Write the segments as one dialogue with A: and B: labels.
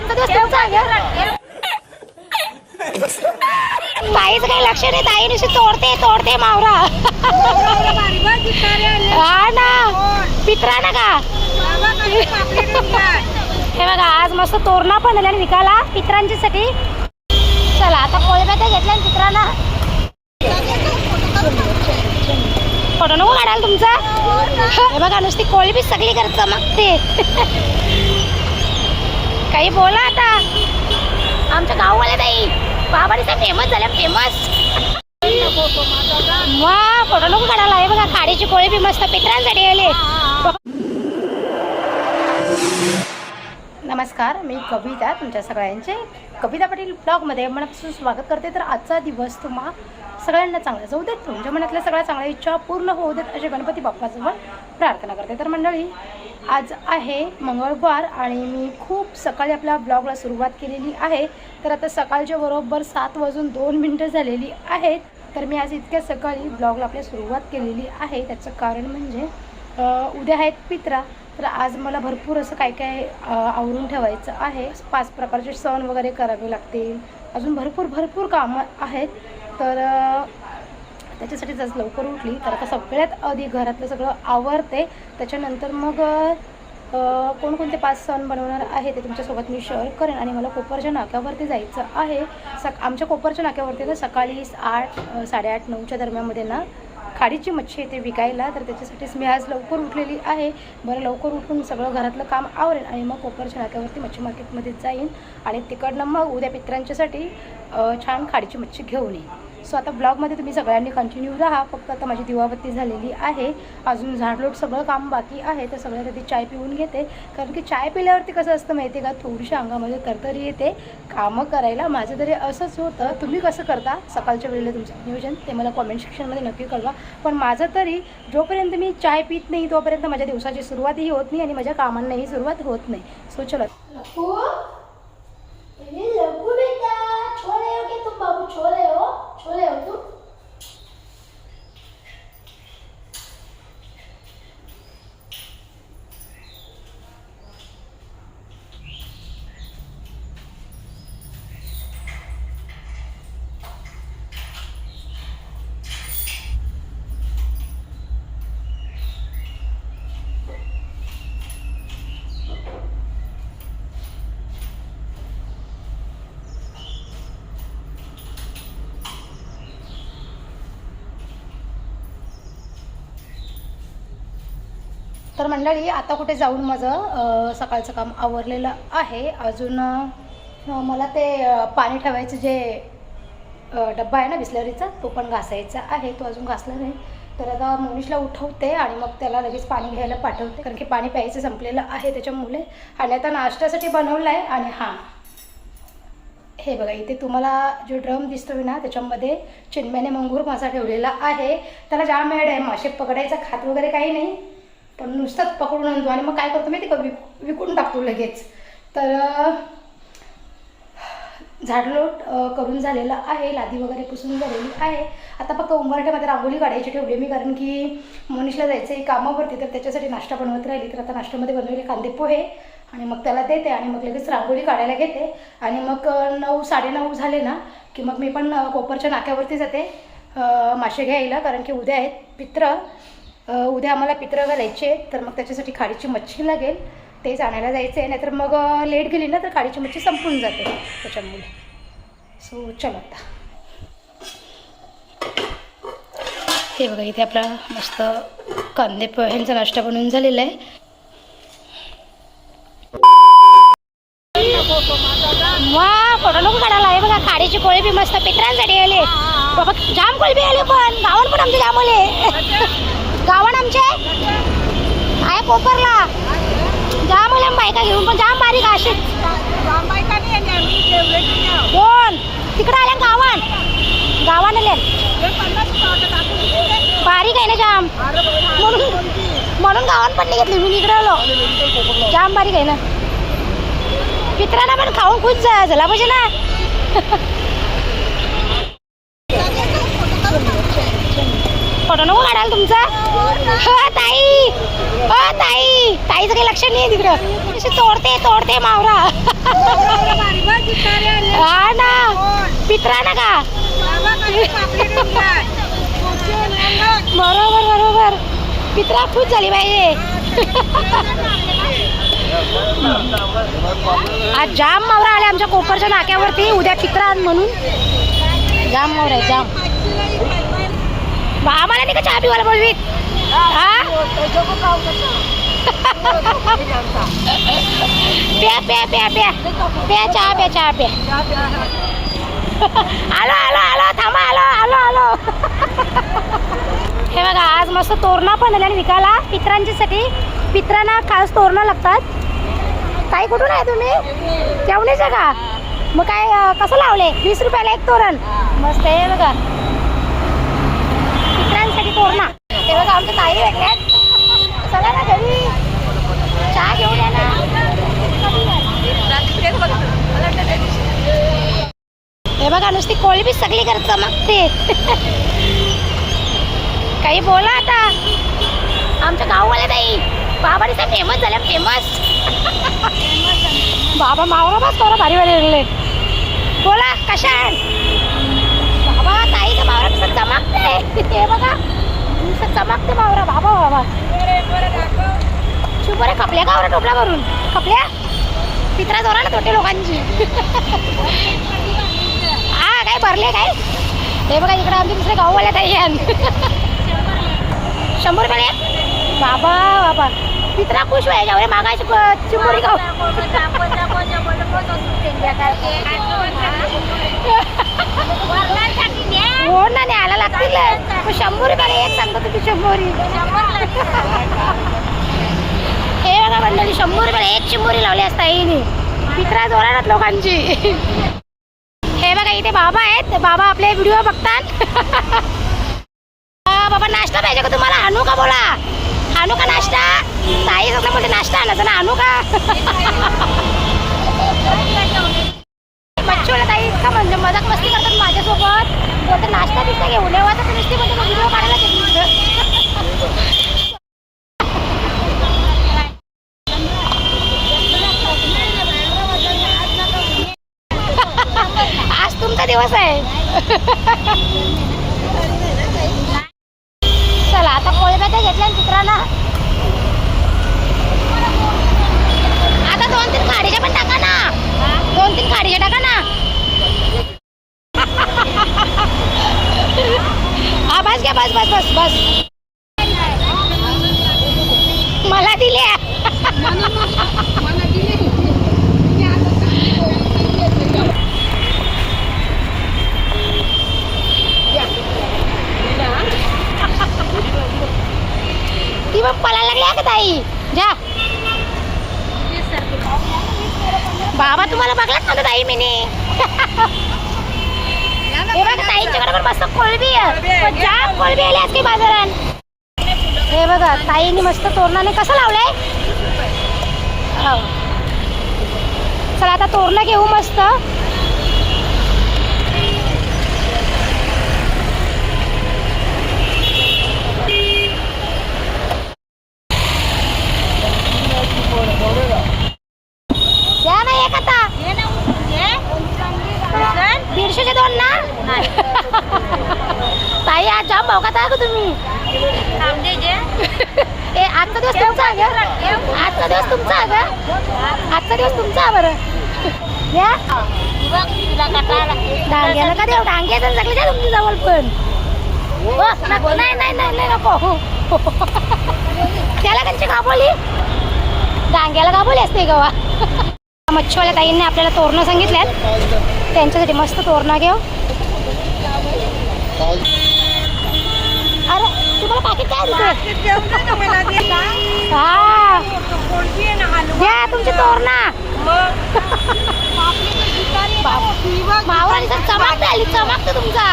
A: आजचा दिवस तुमचा आहे काही लक्ष नाही ताई नुसती तोडते तोडते मावरा. हा ना पित्रा ना का? हे बघा आज मस्त तोरणा पण आल्या विकायला पित्रांच्यासाठी. चला आता कोळब्या ते घेतल्या पित्रांना? फोटो नको काढाल तुमचा. हे बघा नुसती कोळबी सगळी करत मग ते ताई बोला आता. आमच्या गाववाले ताई बाबाने फेमस झाल्या फेमस वा फोटो नको काढायला. आहे बघा खाडीची कोळी मस्त पित्रांसाठी आले. नमस्कार मी कविता तुमच्या सगळ्यांचे कविता पाटील ब्लॉगमध्ये मनापासून स्वागत करते. तर आजचा दिवस तुम्हा सगळ्यांना चांगला जाऊ देत. तुमच्या मनातल्या सगळ्या चांगल्या इच्छा पूर्ण होऊ देत असे गणपती बाप्पाजवळ प्रार्थना करते. तर मंडळी आज आहे मंगळवार आणि मी खूप सकाळी आपल्या ब्लॉगला सुरुवात केलेली आहे. तर आता सकाळच्या बरोबर सात वाजून दोन मिनटं झालेली आहेत. तर मी आज इतक्या सकाळी ब्लॉगला आपल्या सुरुवात केलेली आहे. त्याचं कारण म्हणजे उद्या आहेत पित्रा. तर आज मला भरपूर असं काय काय आवरून ठेवायचं आहे. पाच प्रकारचे सण वगैरे करावे लागतील. अजून भरपूर भरपूर कामं आहेत. तर त्याच्यासाठीच आज लवकर उठली तर आता सगळ्यात आधी घरातलं सगळं आवरते. त्याच्यानंतर मग कोणकोणते पाच सण बनवणार आहे ते तुमच्यासोबत मी शेअर करेन आणि मला कोपरच्या नाक्यावरती जायचं आहे. सक आमच्या कोपरच्या नाक्यावरती तर सकाळी आठ साडेआठ नऊच्या दरम्यानमध्ये ना खाडीची मच्छी येते विकायला तर त्याच्यासाठीच मी आज लवकर उठलेली आहे. बरं लवकर उठून सगळं घरातलं काम आवरेन आणि मग कोपरच्या नाक्यावरती मच्छी मार्केटमध्ये जाईन आणि तिकडनं मग उद्या पित्रांच्यासाठी छान खाडीची मच्छी घेऊन येईन. सो आता ब्लॉगमध्ये तुम्ही सगळ्यांनी कंटिन्यू राहा. फक्त आता माझी दिवाबत्ती झालेली आहे. अजून झाडलोट सगळं काम बाकी आहे. तर सगळ्यात आधी चाय पिऊन घेते. कारण की चाय पिल्यावरती कसं असतं माहिती आहे का? थोडीशी अंगामध्ये तरतरी येते. कामं करायला माझं तरी असंच होतं. तुम्ही कसं करता? सकाळच्या वेळेला तुमचं नियोजन ते मला कॉमेंट सेक्शनमध्ये नक्की कळवा. पण माझं तरी जोपर्यंत मी चाय पित नाही तोपर्यंत माझ्या दिवसाची सुरुवातही होत नाही आणि माझ्या कामांनाही सुरुवात होत नाही. सो चला. हो. हो छोले हो तुम तर मंडळी आता कुठे जाऊन माझं सकाळचं काम आवरलेलं आहे. अजून मला ते पाणी ठेवायचं जे डब्बा आहे ना बिस्लरीचा तो पण घासायचा आहे. तो अजून घासला नाही. तर आता मोनिशला उठवते आणि मग त्याला लगेच पाणी घ्यायला पाठवते. कारण की पाणी प्यायचं संपलेलं आहे त्याच्यामुळे. आणि आता नाश्त्यासाठी बनवलं आहे आणि हां. हे बघा इथे तुम्हाला जो ड्रम दिसतोय ना त्याच्यामध्ये चिन्म्याने मंगूर मासा ठेवलेला आहे. त्याला जाम मेड आहे मासे पकडायचा खात वगैरे काही नाही. पण नुसतंच पकडून आणतो. आणि मग काय करतो माहिती का? विक विकून टाकतो लगेच. तर झाडलोट करून झालेलं आहे. लादी वगैरे पुसून झालेली आहे. आता फक्त उंबरठ्यामध्ये रांगोळी काढायची ठेवली मी कारण की मनीषला जायचं आहे कामावरती. तर त्याच्यासाठी नाश्ता बनवत राहिली. तर आता नाश्त्यामध्ये बनवले कांदे पोहे. आणि मग त्याला देते आणि मग लगेच रांगोळी काढायला घेते. आणि मग नऊ साडेनऊ झाले ना की मग मी पण कोपरच्या नाक्यावरती जाते मासे घ्यायला. कारण की उद्या आहेत पित्र. उद्या आम्हाला पित्र घालायचे आहेत, तर मग त्याच्यासाठी खाडीची मच्छी लागेल तेच आणायला जायचं आहे नाहीतर मग लेट गेली ना तर खाडीची मच्छी संपून जाते त्याच्यामुळे. सो चल आता. हे बघा इथे आपला मस्त कांदे पोह्यांचा नाश्ता बनवून झालेला आहे. वा फोटो नको काढायला. आहे बघा खाडीची कोळी बी मस्त पित्रांसाठी आले बाबा जाम कोळी बी आले पण गावात पण आमचे जाम आले गावण आमचे? आहे कोपरला जा मला बायका घेऊन पण जाम बारीक असे कोण? तिकडे आल्या गावान गावान आले बारीक आहे ना जाम. म्हणून म्हणून गावान पण नाही घेतली मी इकडे आलो. जाम बारीक आहे ना. पित्रांना पण खाऊन खुश झाला पाहिजे ना. फोटो नको काढाल तुमचा? हो ताई. हो ताई. ताईचं काही लक्ष नाही तिकडं. कशी तोडते तोडते मावरा. पित्रा ना का? बरोबर बरोबर. पित्रा खूप झाली पाहिजे आज जाम मावरा आले आमच्या कोपरच्या नाक्यावरती. उद्या चित्रा आण म्हणून. जाम मावरा जाम. आम्हाला नाही का चहा पिवायला बोलवीत प्या प्या प्या प्या. प्या चहा प्या चहा प्या. आलो आलो आलो थांबा आलो आलो आलो. हे बघा आज मस्त तोरणा पण आल्या विकायला. पित्रांच्यासाठी. पित्रांना खास तोरणं लागतात. ताई कुठून आहे तुम्ही? जेवणीच आहे का? मग काय कसं लावले? वीस रुपयाला एक तोरण. मस्त आहे बघा. पित्रांसाठी तोरणा हे बघा आमच्या ताई भेटल्यात. चला ना घरी. चहा घेऊन या ना. हे बघा नुसती कोळबी सगळी करत चमकते. काही बोला आता. आमच्या गाववाल्या ताई बाबा त्या फेमस झाल्या फेमस बाबा मावरा बस तोरा भारी भारी लागले बोला कशा आहे बाबा ताईचा मावरा कसं चमकते. हे बघा. नुसतं चमकते मावरा बाबा बाबा शुभरे का गावरा टोपला भरून खपल्या पित्रा जोरा ना तोटे लोकांची हा काय भरले काय हे बघा इकडे आमचे दुसरे गाववाल्या ताई आहे शंभर रुपये बाबा बाबा पित्रा खुश व्हायच्या मागायची प- चिंबोरी गाव हो ना न्यायला लागतील. मग शंभर रुपयाला एक सांगतो तुम्ही शंभरी. हे बघा मंडळी शंभर रुपयाला एक शंभरी लावली असता हिने पित्रा जोरात लोकांची. हे बघा इथे बाबा आहेत. बाबा आपले व्हिडिओ बघतात. बाबा नाश्ता पाहिजे का तुम्हाला? आणू का बोला. आणू का नाश्ता? ताई सगळं बोलते नाश्ता आणायचा ना आणू का बच्चूला ताई? का म्हणजे मजाक मस्ती करतात माझ्यासोबत? बोलते नाश्ता बिस्ता घेऊन येवा तर नुसती बोलते व्हिडिओ काढायला घेतली आज तुमचा दिवस आहे. चला आता कोळब्या घेतल्या चित्राला. आता दोन तीन खाडीच्या पण टाका ना. दोन तीन खाडीच्या टाका ना. हा बस घ्या बस बस बस बस. मला दिले. ती मग पळायला लागल्या का ताई. जा. बाबा तुम्हाला बघलाच नव्हतं ताई मीने? हे बघा ताईंच्याकडे पण मस्त कोळबी आहे. जाम कोळबी आली की बाजारात. हे बघा ताईने मस्त तोरणाने कसं लावलंय? हो. चला आता तोरणं घेऊ मस्त द्या ना एक आता दीडशेचे दोन ना ताई आज जाम भाव का का तुम्ही ए आजचा दिवस तुमचा आहे का? आजचा दिवस तुमचा आहे का आजचा दिवस तुमचा आहे बरं. या. डांग्याला का देऊ सगळे द्या तुमच्या जवळ पण. हो, नको. नाही नाही नाही नाही, नको. हो. त्याला त्यांची काबोली डांग्याला काबोली असते गवा मच्छीवाल्या ताईंनी आपल्याला तोरणं सांगितल्यात. त्यांच्यासाठी मस्त तोरणं घेऊ अरे तुम्हाला पाकिट काय देते हा. द्या तुमची तोरणा मावराली तर चमकते आली चमकते तुमचा.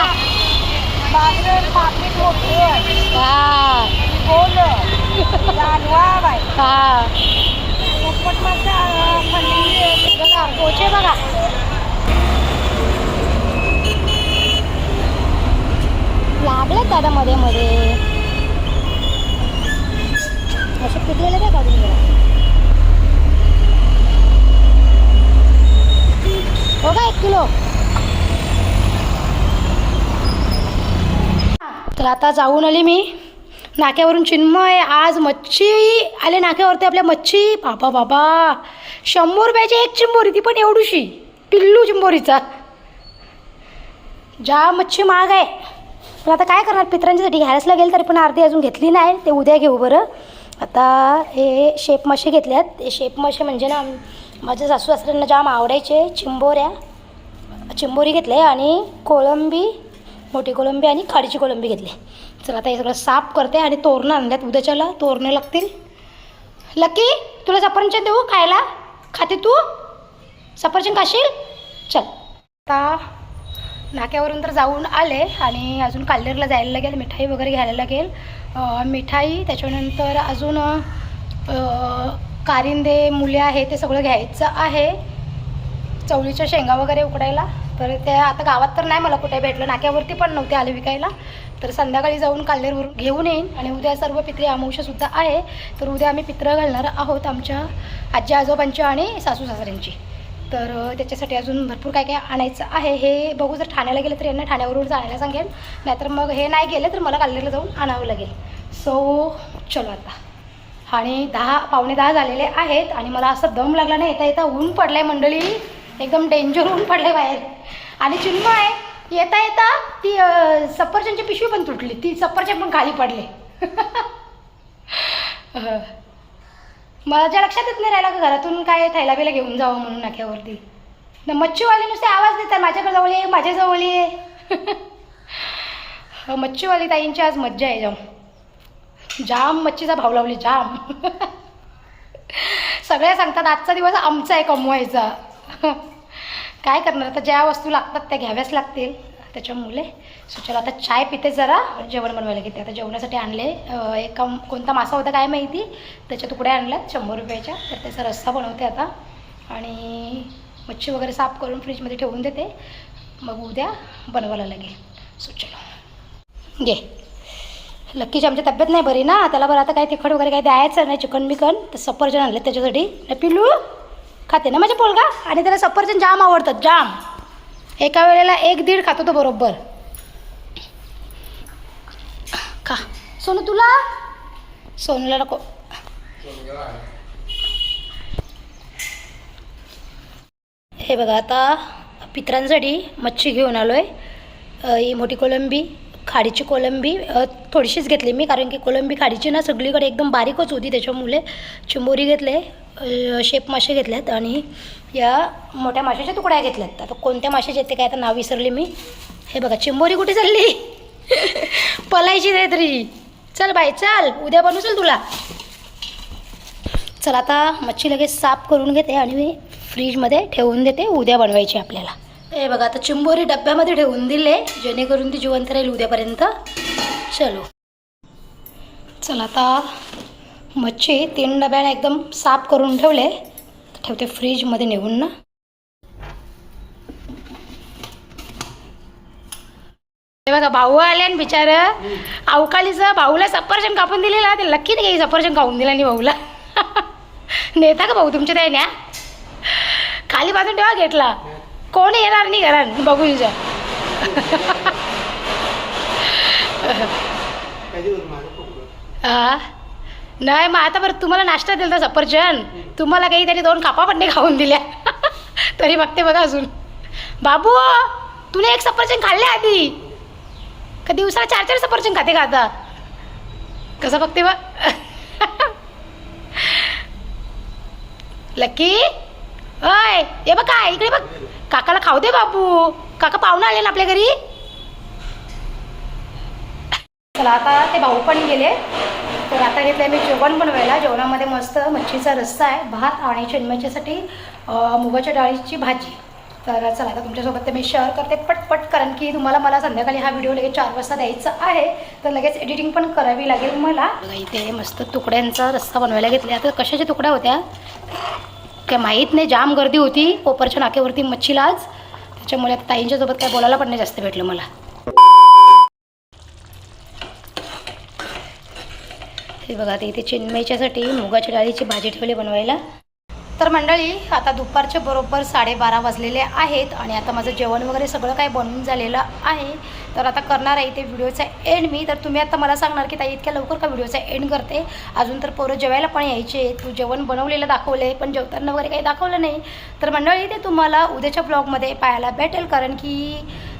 A: हा. हा. पोचे बघा. लागले दादा मध्ये मध्ये. असे काय काढून घ्या हो का एक किलो? तर आता जाऊन आली मी. नाक्यावरून चिन्मय आज मच्छी आले नाक्यावरती आपल्या मच्छी. बाबा बाबा. शंभर रुपयाची एक चिंबोरी ती पण एवढीशी. पिल्लू चिंबोरीचा. ज्या मच्छी महाग आहे. पण आता काय करणार? पित्रांच्यासाठी घ्यायलाच लागेल तरी पण अर्धी अजून घेतली नाही. ते उद्या घेऊ बरं. आता हे शेप मासे घेतल्यात. हे शेप मासे म्हणजे ना माझ्या सासू सासऱ्यांना जाम आवडायचे. चिंबोऱ्या चिंबोरी घेतले आणि कोळंबी मोठी कोळंबी आणि खाडीची कोळंबी घेतली. चला आता हे सगळं साफ करते आणि तोरणं आणल्यात. उद्याच्याला तोरणं लागतील. लकी तुला सफरचंद देऊ खायला? खाते तू? सफरचंद खाशील? चल. आता नाक्यावरून तर जाऊन आले आणि अजून काल्लेरला जायला लागेल मिठाई वगैरे घ्यायला लागेल. मिठाई त्याच्यानंतर अजून कारिंदे मुले आहे ते सगळं घ्यायचं आहे. चवळीच्या शेंगा वगैरे उकडायला. तर ते आता गावात तर नाही मला कुठे भेटलं. नाक्यावरती पण नव्हते आले विकायला. तर संध्याकाळी जाऊन काल्हेरवरून घेऊन येईन. आणि उद्या सर्व पित्री अमावस्यासुद्धा आहे. तर उद्या आम्ही पित्र घालणार आहोत आमच्या आजी आजोबांची आणि सासू सासऱ्यांची. तर त्याच्यासाठी अजून भरपूर काय काय आणायचं आहे हे बघू. जर ठाण्याला गेलं तर यांना ठाण्यावरून जायला सांगेल नाहीतर मग हे नाही गेले तर मला कालनेरला जाऊन आणावं लागेल. सो चलो आता. आणि दहा पावणे दहा झालेले आहेत आणि मला असं दम लागला नाही. येता येता ऊन पडलं आहे मंडळी. एकदम डेंजर ऊन पडलं बाहेर. आणि चिन्ह आहे. येता येता ती सफरचंदची पिशवी पण तुटली. ती सफरचंद पण खाली पडले. माझ्या लक्षात येत नाही राहिला का घरातून काय थैला बिला घेऊन जावं म्हणून नाक्यावरती. न मच्छीवाले नुसते आवाज देतात माझ्याकडे जवळ ये माझ्याजवळ ये. मच्छीवाली ताईंची आज मज्जा आहे जाम जाम मच्छीचा भाव लावली जाम. सगळ्या सांगतात आजचा दिवस आमचा आहे कमवायचा. काय करणार आता ज्या वस्तू लागतात त्या घ्याव्याच लागतील. त्याच्यामुळे. सो चला आता चाय पिते जरा. जेवण बनवायला घेते. आता जेवणासाठी आणले एक एका कोणता मासा होता काय माहिती? त्याच्या तुकड्या आणल्यात शंभर रुपयाच्या. तर त्याचा रस्सा बनवते आता. आणि मच्छी वगैरे साफ करून फ्रीजमध्ये ठेवून देते. मग उद्या बनवायला लागेल. सो चलो. घे. लक्कीची आमची तब्येत नाही बरी ना? त्याला बरं आता काय तिखट वगैरे काही द्यायचं नाही चिकन बिकन. तर सफरचंद आणले त्याच्यासाठी. पिलू खाते ना माझ्या पोलगा आणि त्याला सफरचंद जाम आवडतात जाम. एका वेळेला एक दीड खातो तो बरोबर. खा. सोनू तुला? सोनूला नको. हे बघा आता पित्रांसाठी मच्छी घेऊन आलो आहे ही मोठी कोलंबी खाडीची कोलंबी थोडीशीच घेतली मी कारण की कोलंबी खाडीची ना सगळीकडे एकदम बारीकच होती त्याच्यामुळे चिंबोरी घेतले शेप मासे घेतल्यात आणि या मोठ्या माशाच्या तुकड्या घेतल्यात. आता कोणत्या माशाचे ते काय आता नाव विसरले मी. हे बघा चिंबोरी कुठे चालली? पलायची नाही तरी. चल बाई चल. उद्या बनवू चल तुला. चल आता मच्छी लगेच साफ करून घेते आणि मी फ्रीजमध्ये ठेवून देते. उद्या बनवायची आपल्याला. हे बघा आता चिंबोरी डब्यामध्ये ठेवून दिले. जेणेकरून ती जिवंत राहील उद्यापर्यंत. चलो. चल आता मच्छी तीन डब्याने एकदम साफ करून ठेवले. ठेवते फ्रीजमध्ये नेऊन ना. हे बघा भाऊ आले आणि बिचार. अवकाळीचं भाऊला सफरचंद कापून दिलेला ते लक्कीने काही सफरचंद खाऊन दिला नाही भाऊला. नेता का भाऊ तुमच्या त्या न्या खाली बांधून ठेवा घेतला कोण येणार नाही घरात बघू तुझ्या हा? नाही मग आता बरं तुम्हाला नाश्ता दिला सफरचंद. तुम्हाला काही त्याने दोन कापा पण नाही खाऊन दिल्या. तरी बघते बघा अजून. बाबू तुला एक सफरचंद खाल्ले आधी. का दिवसाला चार चार सफरचंद खाते का आता? कसं बघते बघ. लकी अय ये बघ काय इकडे बघ. काकाला खाऊ दे बाबू. काका पाहुणं आले ना आपल्या घरी. चला आता ते भाऊ पण गेले. तर आता घेतलं मी जेवण बनवायला. जेवणामध्ये मस्त मच्छीचा रस्सा आहे भात आणि चिन्मयच्यासाठी मुगाच्या डाळीची भाजी. तर चला आता तुमच्यासोबत ते मी शेअर करते पटपट कारण की तुम्हाला मला संध्याकाळी हा व्हिडिओ लगेच चार वाजता द्यायचा आहे. तर लगेच एडिटिंग पण करावी लागेल मला. इथे मस्त तुकड्यांचा रस्सा बनवायला घेतला. आता कशाच्या तुकड्या होत्या? काय माहीत नाही जाम गर्दी होती. कोपरच्या नाकेवरती मच्छीला आज. त्याच्यामुळे ताईंच्यासोबत काय बोलायला पण नाही जास्त भेटलं मला. हे बघा आता इथे चिन्मयच्यासाठी मुगाच्या डाळीची भाजी ठेवली बनवायला. तर मंडळी आता दुपारचे बरोबर साडेबारा वाजलेले आहेत आणि आता माझं जेवण वगैरे सगळं काय बनवून झालेलं आहे. तर आता करणार आहे ते व्हिडिओचा एंड मी. तर तुम्ही आता मला सांगणार की ताई इतक्या लवकर का व्हिडिओचा एंड करते? अजून तर पोरं जेवायला पण यायचे तू जेवण बनवलेलं दाखवले पण जेवताना वगैरे काही दाखवलं नाही. तर मंडळी ते तुम्हाला उद्याच्या ब्लॉगमध्ये पाहायला भेटेल. कारण की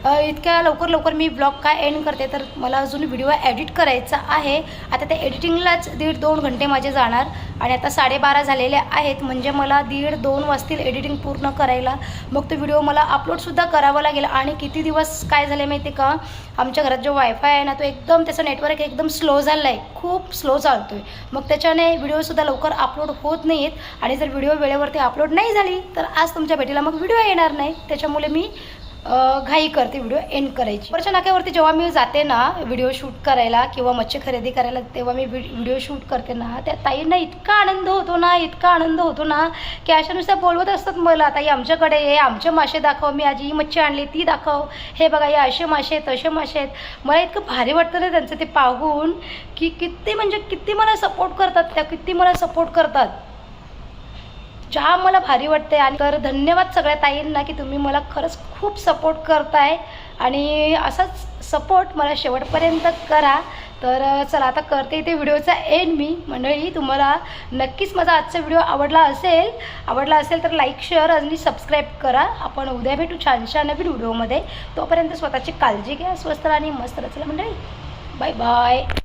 A: इतक्या लवकर लवकर मी ब्लॉग काय एंड करते तर मला अजून व्हिडिओ एडिट करायचा आहे. आता त्या एडिटिंगलाच दीड दोन घंटे माझे जाणार आणि आता साडेबारा झालेले आहेत म्हणजे मला दीड दोन वाजतील एडिटिंग पूर्ण करायला. मग तो व्हिडिओ मला अपलोडसुद्धा करावा लागेल. आणि किती दिवस काय झाले माहिती का? आमच्या घरात जो वायफाय आहे ना तो एकदम त्याचं नेटवर्क एकदम स्लो झालं आहे खूप स्लो चालतो आहे मग त्याच्याने व्हिडिओसुद्धा लवकर अपलोड होत नाही आहेत आणि जर व्हिडिओ वेळेवरती अपलोड नाही झाली तर आज तुमच्या भेटीला मग व्हिडिओ येणार नाही. त्याच्यामुळे मी घाई करते व्हिडिओ एंड करायची. वरच्या नाक्यावरती जेव्हा मी जाते ना व्हिडिओ शूट करायला किंवा मच्छी खरेदी करायला तेव्हा मी व्हिडिओ शूट करते ना. त्या ताईंना इतका आनंद होतो ना इतका आनंद होतो ना की अशा नुसत्या बोलवत असतात मला ताई आमच्याकडे हे आमचे मासे दाखव मी आजी ही मच्छी आणली ती दाखव. हे बघा या असे मासे आहेत तसे मासे आहेत. मला इतकं भारी वाटतं ना त्यांचं ते पाहून की किती म्हणजे किती मला सपोर्ट करतात त्या किती मला सपोर्ट करतात. चहा मला भारी वाटते आणि तर धन्यवाद सगळ्या ताईंना की तुम्ही मला खरंच खूप सपोर्ट करताय. आणि असाच सपोर्ट मला शेवटपर्यंत करा. तर चला आता करते ते व्हिडिओचा एंड मी. मंडळी तुम्हाला नक्कीच माझा आजचा व्हिडिओ आवडला असेल आवडला असेल तर लाईक शेअर आणि सबस्क्राईब करा. आपण उद्या भेटू छानशा नवीन व्हिडिओमध्ये. तोपर्यंत स्वतःची काळजी घ्या स्वस्त आणि मस्त रचला मंडळी बाय बाय